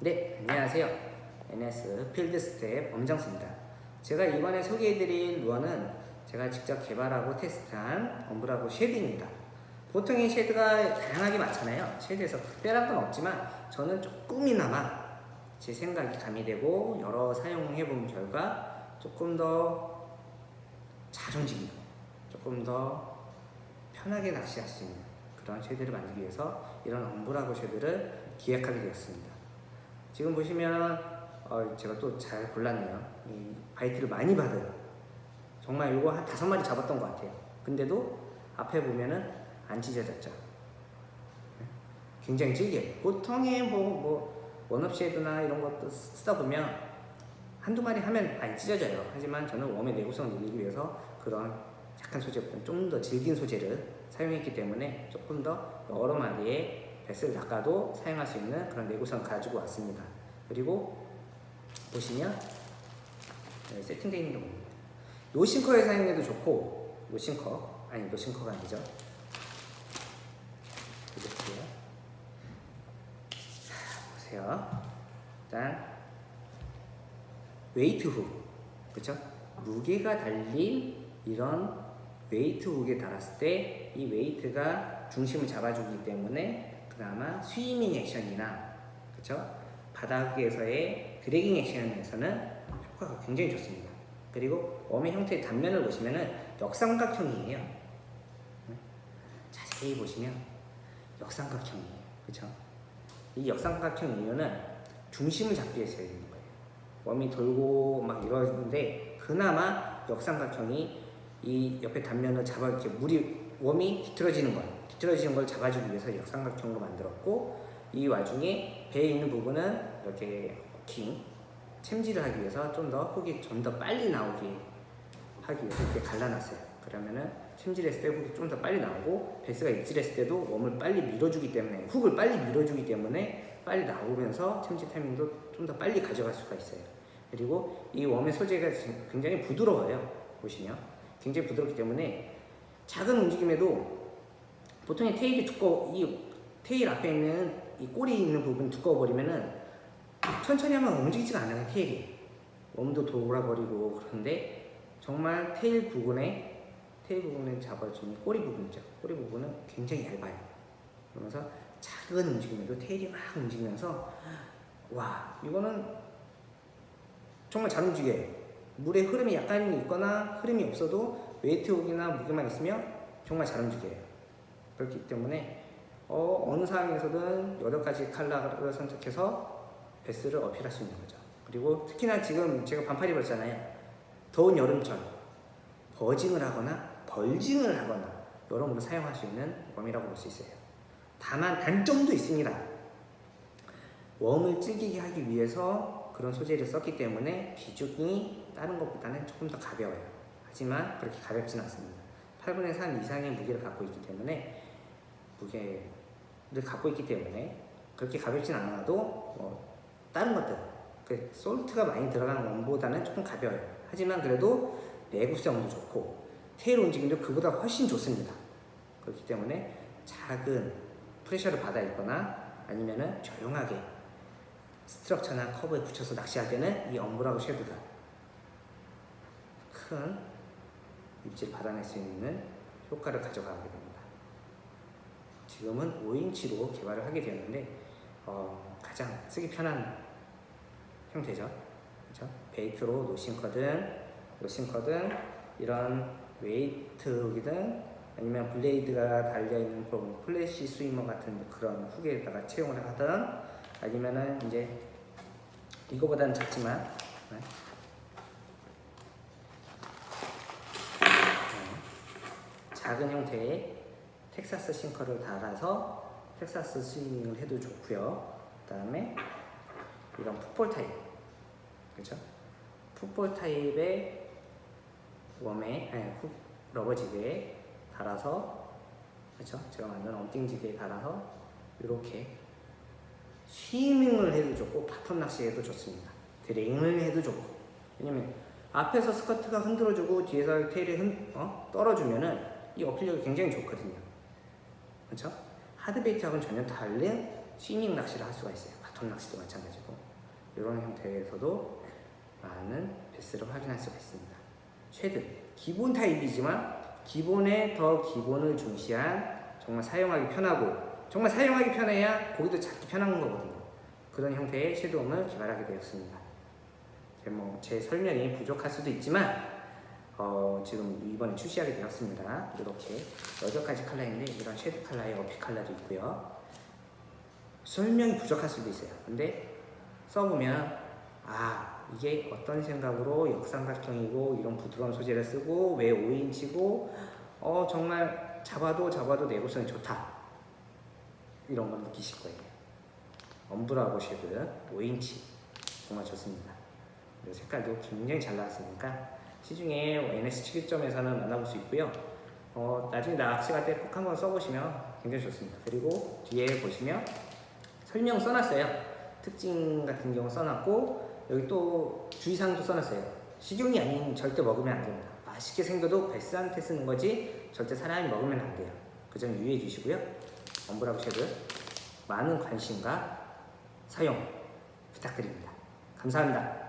네, 안녕하세요. NS 필드 스텝 엄정수입니다. 제가 이번에 소개해드릴 루어는 제가 직접 개발하고 테스트한 엄브라고 쉐드입니다. 보통 이 쉐드가 다양하게 많잖아요. 쉐드에서 특별한 건 없지만 저는 조금이나마 제 생각이 가미되고 여러 사용해본 결과 조금 더 잘 움직이고 조금 더 편하게 낚시할 수 있는 그런 쉐드를 만들기 위해서 이런 엄브라고 쉐드를 기획하게 되었습니다. 지금 보시면 어, 제가 또 잘 골랐네요. 이 바이트를 많이 받아요. 정말 이거 한 다섯 마리 잡았던 것 같아요. 근데도 앞에 보면은 안 찢어졌죠. 네? 굉장히 질겨요. 보통의 뭐, 뭐 원업 쉐드나 이런 것도 쓰- 쓰다 보면 한두 마리 하면 많이 찢어져요. 하지만 저는 웜의 내구성을 늘리기 위해서 그런 약한 소재보다 좀 더 질긴 소재를 사용했기 때문에 조금 더 여러 마리의 베스를 닦아도 사용할 수 있는 그런 내구성을 가지고 왔습니다. 그리고 보시면 네, 세팅되어 있는 게 봅니다. 노싱커에 사용해도 좋고 노싱커 아니 노싱커가 아니죠. 자, 보세요. 일단 웨이트 훅 그렇죠? 무게가 달린 이런 웨이트 훅에 달았을 때 이 웨이트가 중심을 잡아주기 때문에 그나마 스위밍 액션이나 그렇죠? 바닥 에서의 드래깅 액션에서는 효과가 굉장히 좋습니다. 그리고 웜의 형태의 단면을 보시면은 역삼각형이에요. 네? 자세히 보시면 역삼각형이에요. 그렇죠? 이 역삼각형 이유는 중심을 잡기 위해서 있는 거예요. 웜이 돌고 막 이러는데 그나마 역삼각형이 이 옆에 단면을 잡아 이렇게 물이 웜이 뒤틀어지는 걸 뒤틀어지는 걸 잡아주기 위해서 역삼각형으로 만들었고 이 와중에 배에 있는 부분은 이렇게 킹 챔질을 하기 위해서 좀 더 훅이 좀 더 빨리 나오게 하기 위해서 이렇게 갈라놨어요. 그러면은 챔질했을 때 훅이 좀 더 빨리 나오고 베스가 입질했을 때도 웜을 빨리 밀어주기 때문에 훅을 빨리 밀어주기 때문에 빨리 나오면서 챔질 타이밍도 좀 더 빨리 가져갈 수가 있어요. 그리고 이 웜의 소재가 굉장히 부드러워요. 보시면 굉장히 부드럽기 때문에 작은 움직임에도 보통 이 테일이 두꺼워 이 테일 앞에 있는 이 꼬리 있는 부분 두꺼워 버리면은 천천히 하면 움직이지가 않아요 테일이. 웜도 돌아버리고 그런데 정말 테일 부분에 테일 부분에 잡아주는 꼬리 부분이죠. 꼬리 부분은 굉장히 얇아요. 그러면서 작은 움직임에도 테일이 막 움직이면서 와 이거는 정말 잘 움직여요. 물의 흐름이 약간 있거나 흐름이 없어도 웨이트 훅이나 무게만 있으면 정말 잘 움직여요 그렇기 때문에 어, 어느 상황에서든 여러 가지 컬러를 선택해서 베스를 어필할 수 있는 거죠. 그리고 특히나 지금 제가 반팔 입었잖아요. 더운 여름철 버징을 하거나 벌징을 하거나 여러모로 사용할 수 있는 웜이라고 볼 수 있어요. 다만 단점도 있습니다. 웜을 질기게 하기 위해서 그런 소재를 썼기 때문에 비중이 다른 것보다는 조금 더 가벼워요. 하지만 그렇게 가볍진 않습니다. 8분의 3 이상의 무게를 갖고 있기 때문에 무게를 갖고 있기 때문에 그렇게 가볍진 않아도 뭐 다른 것들 그 솔트가 많이 들어가는 원보다는 조금 가벼워요. 하지만 그래도 내구성도 좋고 테일 움직임도 그보다 훨씬 좋습니다. 그렇기 때문에 작은 프레셔를 받아 있거나 아니면은 조용하게 스트럭처나 커브에 붙여서 낚시할 때는 이 엄브라고 쉐드가 큰 입질 받아낼 수 있는 효과를 가져가게 됩니다. 지금은 5인치로 개발을 하게 되었는데 어, 가장 쓰기 편한 형태죠. 그렇죠? 베이트로 노싱커든 노싱커든 이런 웨이트이든 아니면 블레이드가 달려 있는 부분 플래시 스위머 같은 그런 훅에다가 채용을 하든 아니면은 이제 이거보다는 작지만 네. 네. 작은 형태의 텍사스 싱커를 달아서 텍사스 스위밍을 해도 좋고요. 그 다음에 이런 풋볼 타입, 그렇죠? 풋볼 타입의 웜에 아니, 훅 러버 지그에 달아서 그렇죠? 제가 만든 엄띵 지그에 달아서 이렇게 스위밍을 해도 좋고 바텀 낚시해도 좋습니다. 드레잉을 해도 좋고 왜냐면 앞에서 스커트가 흔들어주고 뒤에서 테일이 흔, 어? 떨어주면은 이 어필력이 굉장히 좋거든요. 그렇죠? 하드베이트하고는 전혀 다른 스위밍 낚시를 할 수가 있어요. 바톤 낚시도 마찬가지고 이런 형태에서도 많은 베스를 확인할 수가 있습니다. 쉐드 기본 타입이지만 기본에 더 기본을 중시한 정말 사용하기 편하고 정말 사용하기 편해야 고기도 잡기 편한 거거든요. 그런 형태의 섀도움을 개발하게 되었습니다. 제, 뭐, 제 설명이 부족할 수도 있지만 어, 지금 이번에 출시하게 되었습니다. 이렇게 여덟 가지 컬러인데 이런 쉐드 컬러의 어피 컬러도 있고요. 설명이 부족할 수도 있어요. 근데 써보면 아 이게 어떤 생각으로 역삼각형이고 이런 부드러운 소재를 쓰고 왜 5인치고 어 정말 잡아도 잡아도 내구성이 좋다 이런 걸 느끼실 거예요. 엄브라고 쉐드 5인치 정말 좋습니다. 색깔도 굉장히 잘 나왔으니까 시중에 NS 7점에서는 만나볼 수 있고요. 어, 나중에 낚시 갈 때 꼭 한번 써보시면 굉장히 좋습니다. 그리고 뒤에 보시면 설명 써놨어요. 특징 같은 경우 써놨고 여기 또 주의사항도 써놨어요. 식용이 아닌 절대 먹으면 안 됩니다. 맛있게 생겨도 베스한테 쓰는 거지 절대 사람이 먹으면 안 돼요. 그 점 유의해 주시고요. 엄브라고 쉐드 많은 관심과 사용 부탁드립니다. 감사합니다.